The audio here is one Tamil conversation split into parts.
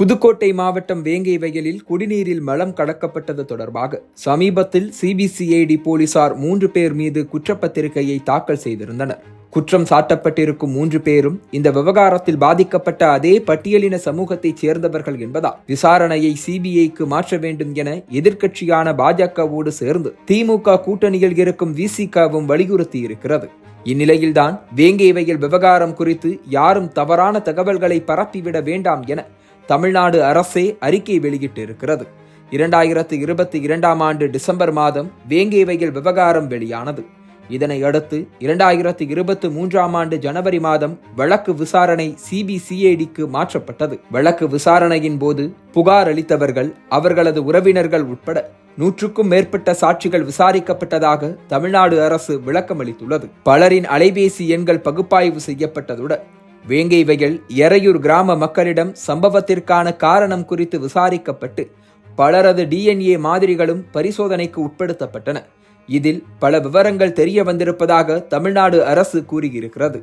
புதுக்கோட்டை மாவட்டம் வேங்கை வயலில் குடிநீரில் மலம் கடக்கப்பட்டது தொடர்பாக சமீபத்தில் சிபிசிஐடி போலீசார் மூன்று பேர் மீது குற்றப்பத்திரிகையை தாக்கல் செய்திருந்தனர். குற்றம் சாட்டப்பட்டிருக்கும் மூன்று பேரும் இந்த விவகாரத்தில் பாதிக்கப்பட்ட அதே பட்டியலின சமூகத்தைச் சேர்ந்தவர்கள் என்பதால் விசாரணையை சிபிஐக்கு மாற்ற வேண்டும் என எதிர்க்கட்சியான பாஜகவோடு சேர்ந்து திமுக கூட்டணியில் இருக்கும் விசிகவும் வலியுறுத்தி இருக்கிறது இந்நிலையில்தான் வேங்கை வயல் விவகாரம் குறித்து யாரும் தவறான தகவல்களை பரப்பிவிட வேண்டாம் என தமிழ்நாடு அரசே அறிக்கை வெளியிட்டிருக்கிறது. இரண்டாயிரத்து இருபத்தி இரண்டாம் ஆண்டு டிசம்பர் மாதம் வேங்கை வயல் விவகாரம் வெளியானது. இதனை அடுத்து இரண்டாயிரத்து இருபத்தி மூன்றாம் ஆண்டு ஜனவரி மாதம் வழக்கு விசாரணை சிபிசிஐடிக்கு மாற்றப்பட்டது. வழக்கு விசாரணையின் போது புகார் அளித்தவர்கள் அவர்களது உறவினர்கள் உட்பட நூற்றுக்கும் மேற்பட்ட சாட்சிகள் விசாரிக்கப்பட்டதாக தமிழ்நாடு அரசு விளக்கமளித்துள்ளது. பலரின் அலைபேசி எண்கள் பகுப்பாய்வு செய்யப்பட்டதுடன் வேங்கைவயல் எறையூர் கிராம மக்களிடம் சம்பவத்திற்கான காரணம் குறித்து விசாரிக்கப்பட்டு பலரது டிஎன்ஏ மாதிரிகளும் பரிசோதனைக்கு உட்படுத்தப்பட்டன. இதில் பல விவரங்கள் தெரிய வந்திருப்பதாக தமிழ்நாடு அரசு கூறியிருக்கிறது.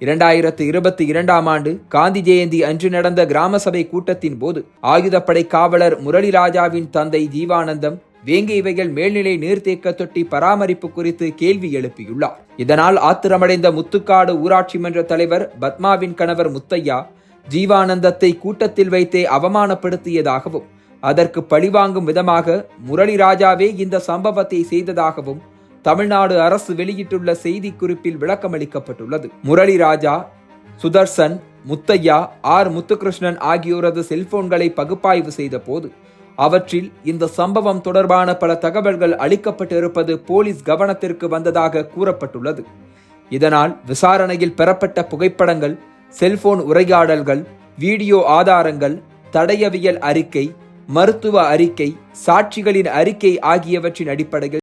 இரண்டாயிரத்து இருபத்தி இரண்டாம் ஆண்டு காந்தி ஜெயந்தி அன்று நடந்த கிராம சபை கூட்டத்தின் போது ஆயுதப்படை காவலர் முரளிராஜாவின் தந்தை ஜீவானந்தம் வேங்கை இவைகள் மேல்நிலை நீர்த்தேக்க தொட்டி பராமரிப்பு குறித்து கேள்வி எழுப்பியுள்ளார். இதனால் ஆத்திரமடைந்த முத்துக்காடு ஊராட்சி மன்ற தலைவர் பத்மாவின் கணவர் முத்தையா ஜீவானந்தத்தை கூட்டத்தில் வைத்தே அவமானப்படுத்தியதாகவும் அதற்கு பழிவாங்கும் விதமாக முரளிராஜாவே இந்த சம்பவத்தை செய்ததாகவும் தமிழ்நாடு அரசு வெளியிட்டுள்ள செய்தி குறிப்பில் விளக்கமளிக்கப்பட்டுள்ளது முரளிராஜா சுதர்சன் முத்தையா ஆர். முத்துகிருஷ்ணன் ஆகியோரது செல்போன்களை பகுப்பாய்வு செய்த போது அவற்றில் இந்த சம்பவம் தொடர்பான பல தகவல்கள் அளிக்கப்பட்டிருப்பது போலீஸ் கவனத்திற்கு வந்ததாக கூறப்பட்டுள்ளது. இதனால் விசாரணையில் பெறப்பட்ட புகைப்படங்கள் செல்போன் உரையாடல்கள் வீடியோ ஆதாரங்கள் தடயவியல் அறிக்கை மருத்துவ அறிக்கை சாட்சிகளின் அறிக்கை ஆகியவற்றின் அடிப்படையில்